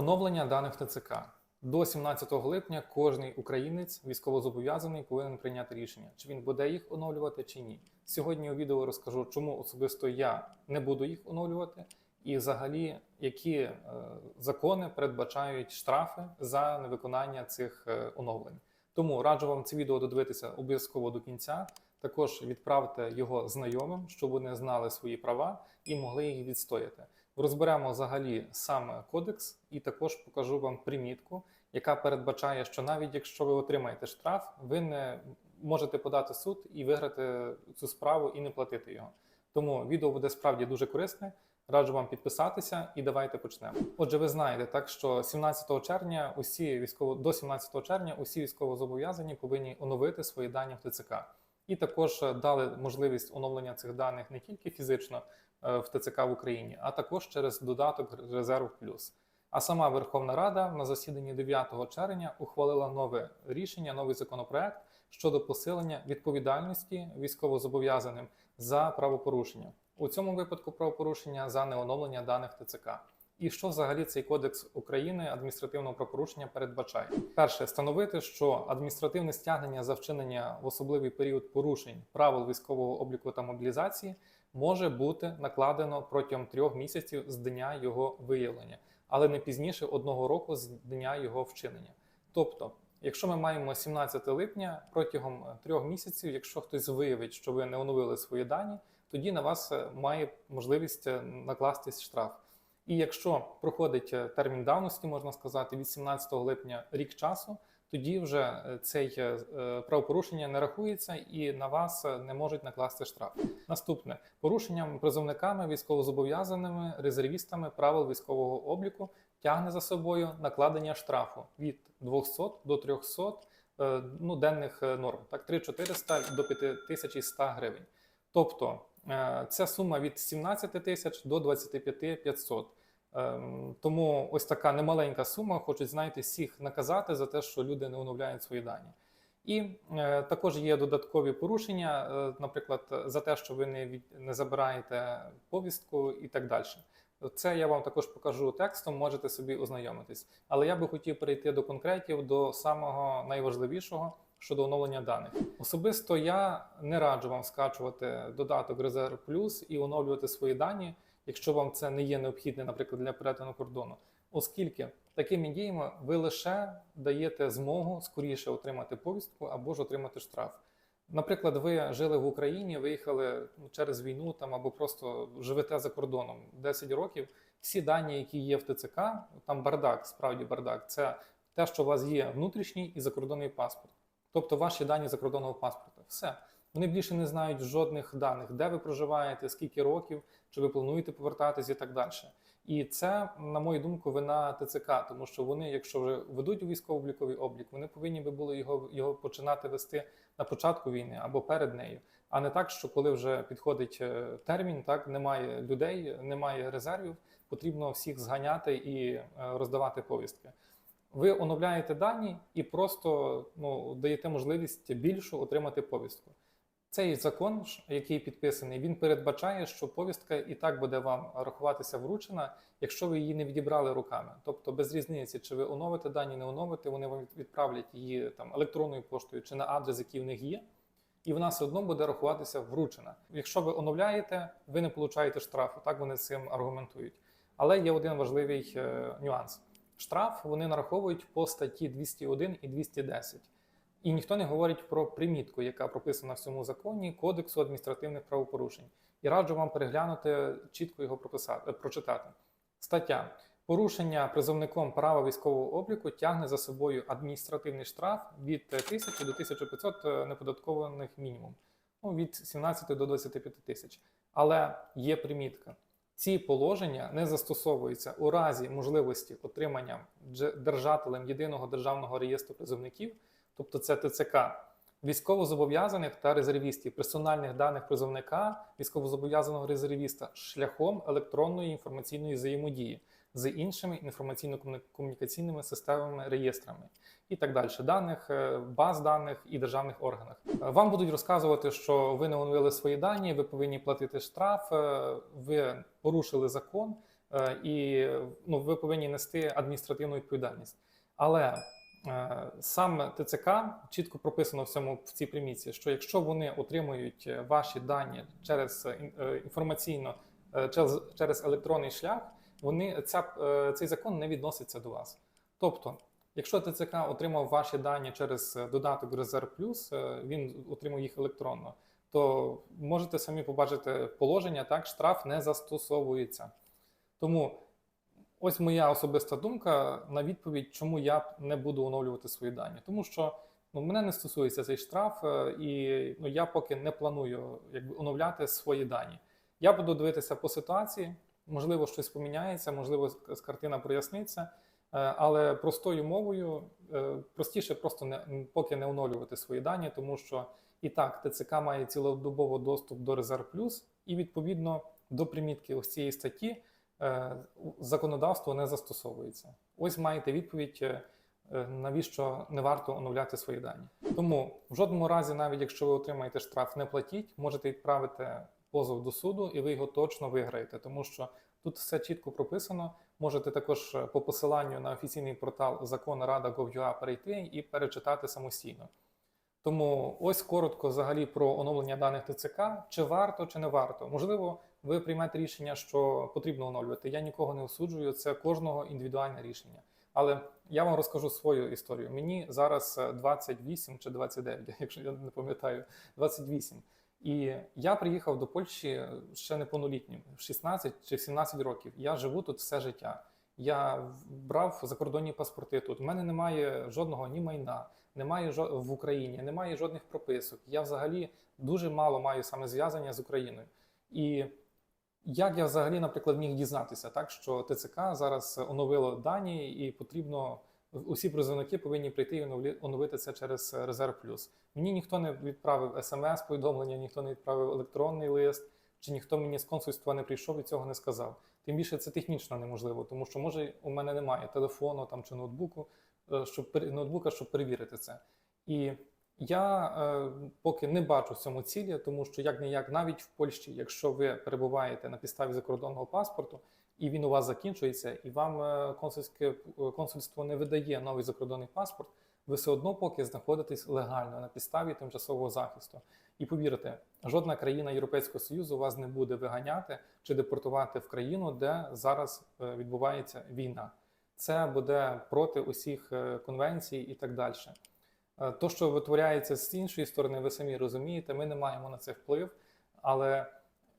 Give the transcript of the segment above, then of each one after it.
Оновлення даних ТЦК. До 17 липня кожний українець військовозобов'язаний повинен прийняти рішення, чи він буде їх оновлювати чи ні. Сьогодні у відео розкажу, чому особисто я не буду їх оновлювати, і взагалі які е, закони передбачають штрафи за невиконання цих е, оновлень. Тому раджу вам це відео додивитися обов'язково до кінця. Також відправте його знайомим, щоб вони знали свої права і могли їх відстояти. Розберемо взагалі саме кодекс, і також покажу вам примітку, яка передбачає, що навіть якщо ви отримаєте штраф, ви не можете подати суд і виграти цю справу і не платити його. Тому відео буде справді дуже корисне. Раджу вам підписатися і давайте почнемо. Отже, ви знаєте, так що 17 червня усі військово до 17 червня усі військовозобов'язані повинні оновити свої дані в ТЦК. І також е, дали можливість оновлення цих даних не тільки фізично е, в ТЦК в Україні, а також через додаток Резерв Плюс. А сама Верховна Рада на засіданні 9 червня ухвалила нове рішення, новий законопроект щодо посилення відповідальності військовозобов'язаним за правопорушення. У цьому випадку правопорушення за неоновлення даних ТЦК. І що взагалі цей кодекс України адміністративного правопорушення передбачає? Перше, встановити, що адміністративне стягнення за вчинення в особливий період порушень правил військового обліку та мобілізації може бути накладено протягом трьох місяців з дня його виявлення, але не пізніше одного року з дня його вчинення. Тобто, якщо ми маємо 17 липня протягом трьох місяців, якщо хтось виявить, що ви не оновили свої дані, тоді на вас е, має можливість е, накластись штраф. І якщо проходить е, термін давності, можна сказати, від 17 липня рік часу, тоді вже е, цей е, правопорушення не рахується і на вас не можуть накласти штраф. Наступне порушенням призовниками, військовозобов'язаними, резервістами правил військового обліку тягне за собою накладення штрафу від 200 до 300 е, ну, денних норм, так 3400 до 5100 гривень. Тобто ця сума від 17 тисяч до 25 500. Ем, Тому ось така немаленька сума. Хочуть знаєте, всіх наказати за те, що люди не оновляють свої дані. І е, також є додаткові порушення, е, наприклад, за те, що ви не, від, не забираєте повістку і так далі. Це я вам також покажу текстом, можете собі ознайомитись. Але я би хотів перейти до конкретів, до самого найважливішого щодо оновлення даних. Особисто я не раджу вам скачувати додаток Резерв Плюс і оновлювати свої дані, якщо вам це не є необхідне, наприклад, для перетину кордону, оскільки такими діями ви лише даєте змогу скоріше отримати повістку або ж отримати штраф. Наприклад, ви жили в Україні, виїхали ну, через війну там або просто живете за кордоном 10 років. Всі дані, які є в ТЦК, там бардак, справді бардак, це те, що у вас є внутрішній і закордонний паспорт, тобто ваші дані закордонного паспорта. Все. Вони більше не знають жодних даних, де ви проживаєте, скільки років, чи ви плануєте повертатись і так далі. І це, на мою думку, вина ТЦК, тому що вони, якщо вже ведуть військово-обліковий облік, вони повинні би були його, його починати вести на початку війни або перед нею, а не так, що коли вже підходить е, термін, так немає людей, немає резервів, потрібно всіх зганяти і е, роздавати повістки. Ви оновляєте дані і просто ну, даєте можливість більшу отримати повістку. Цей закон, який підписаний, він передбачає, що повістка і так буде вам рахуватися вручена, якщо ви її не відібрали руками. Тобто без різниці, чи ви оновите дані, не оновите, вони вам відправлять її там електронною поштою чи на адрес, який в них є, і вона все одно буде рахуватися вручена. Якщо ви оновляєте, ви не получаєте штрафу. Так вони цим аргументують. Але є один важливий е, нюанс: штраф вони нараховують по статті 201 і 210. І ніхто не говорить про примітку, яка прописана в цьому законі Кодексу адміністративних правопорушень. І раджу вам переглянути, чітко його прописати, прочитати. Стаття. Порушення призовником права військового обліку тягне за собою адміністративний штраф від 1000 до 1500 неподаткованих мінімум, ну, від 17 до 25 тисяч. Але є примітка. Ці положення не застосовуються у разі можливості отримання держателем єдиного державного реєстру призовників, тобто це ТЦК, військовозобов'язаних та резервістів, персональних даних призовника, військовозобов'язаного резервіста шляхом електронної інформаційної взаємодії з іншими інформаційно-комунікаційними системами, реєстрами і так далі, даних, е, баз даних і державних органах. Е, Вам будуть розказувати, що ви не оновили свої дані, ви повинні платити штраф, е, ви порушили закон. і ну, ви повинні нести адміністративну відповідальність. Але сам ТЦК чітко прописано в цьому в цій примітці, що якщо вони отримують ваші дані через ін- інформаційно через, через електронний шлях, вони ця, е, цей закон не відноситься до вас. Тобто, якщо ТЦК отримав ваші дані через е, додаток Резерв Плюс, е, він отримав їх електронно, то можете самі побачити положення, так штраф не застосовується. Тому ось моя особиста думка на відповідь, чому я не буду оновлювати свої дані. Тому що ну, мене не стосується цей штраф, і ну, я поки не планую якби, оновляти свої дані. Я буду дивитися по ситуації, можливо, щось поміняється, можливо, картина проясниться. Е, Але простою мовою е, простіше просто не поки не оновлювати свої дані, тому що і так ТЦК має цілодобово доступ до Резерв Плюс, і відповідно до примітки ось цієї статті е, законодавство не застосовується. Ось маєте відповідь, навіщо не варто оновляти свої дані. Тому в жодному разі, навіть якщо ви отримаєте штраф, не платіть, можете відправити позов до суду, і ви його точно виграєте, тому що тут все чітко прописано. Можете також е, по посиланню на офіційний портал Закон Рада Gov.ua перейти і перечитати самостійно. Тому ось коротко взагалі про оновлення даних ТЦК. Чи варто, чи не варто. Можливо, ви приймете рішення, що потрібно оновлювати. Я нікого не осуджую, це кожного індивідуальне рішення. Але я вам розкажу свою історію. Мені зараз е, 28 чи 29, якщо я не пам'ятаю, 28. І я приїхав до Польщі ще неповнолітнім, в 16 чи в 17 років. Я живу тут все життя. Я брав закордонні паспорти тут. У мене немає жодного ні майна, немає жо- в Україні, немає жодних прописок. Я взагалі дуже мало маю саме зв'язання з Україною. І як я взагалі, наприклад, міг дізнатися, так що ТЦК зараз оновило дані, і потрібно усі призовники повинні прийти і оновити це через Резерв Плюс. Мені ніхто не відправив смс-повідомлення, ніхто не відправив електронний лист, чи ніхто мені з консульства не прийшов і цього не сказав. Тим більше це технічно неможливо, тому що може у мене немає телефону там чи ноутбуку, е, щоб ноутбука, щоб перевірити це. І я е, поки не бачу в цьому цілі, тому що як не як навіть в Польщі, якщо ви перебуваєте на підставі закордонного паспорту, і він у вас закінчується, і вам е, консульське е, консульство не видає новий закордонний паспорт, ви все одно поки знаходитесь легально на підставі тимчасового захисту. І повірте, жодна країна Європейського Союзу вас не буде виганяти чи депортувати в країну, де зараз е, відбувається війна. Це буде проти усіх конвенцій і так далі. То, що витворяється з іншої сторони, ви самі розумієте, ми не маємо на це вплив. Але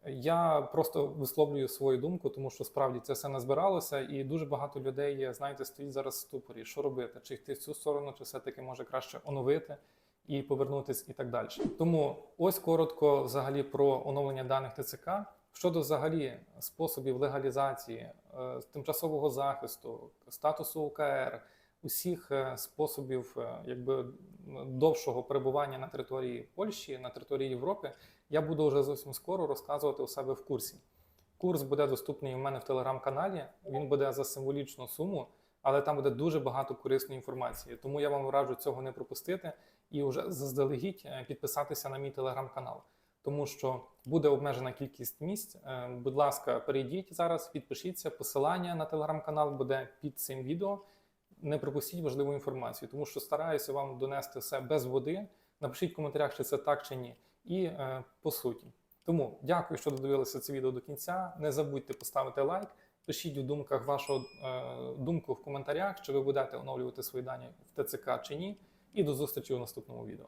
я просто висловлюю свою думку, тому що справді це все назбиралося, і дуже багато людей, знаєте, стоїть зараз в ступорі. Що робити? Чи йти в цю сторону, чи все-таки може краще оновити і повернутись, і так далі. Тому ось коротко взагалі про оновлення даних ТЦК. Щодо взагалі способів легалізації, е, тимчасового захисту, статусу УКР, усіх е, способів е, якби довшого перебування на території Польщі, на території Європи, я буду вже зовсім скоро розказувати у себе в курсі. Курс буде доступний у мене в телеграм-каналі. Він буде за символічну суму, але там буде дуже багато корисної інформації. Тому я вам раджу цього не пропустити і вже заздалегідь е, підписатися на мій телеграм-канал. Тому що буде обмежена кількість місць. Будь ласка, перейдіть зараз, підпишіться. Посилання на телеграм-канал буде під цим відео. Не пропустіть важливу інформацію, тому що стараюся вам донести все без води. Напишіть в коментарях, чи це так чи ні. І е, по суті. Тому дякую, що додивилися це відео до кінця. Не забудьте поставити лайк. Пишіть у думках вашу е, думку в коментарях, чи ви будете оновлювати свої дані в ТЦК чи ні. І до зустрічі у наступному відео.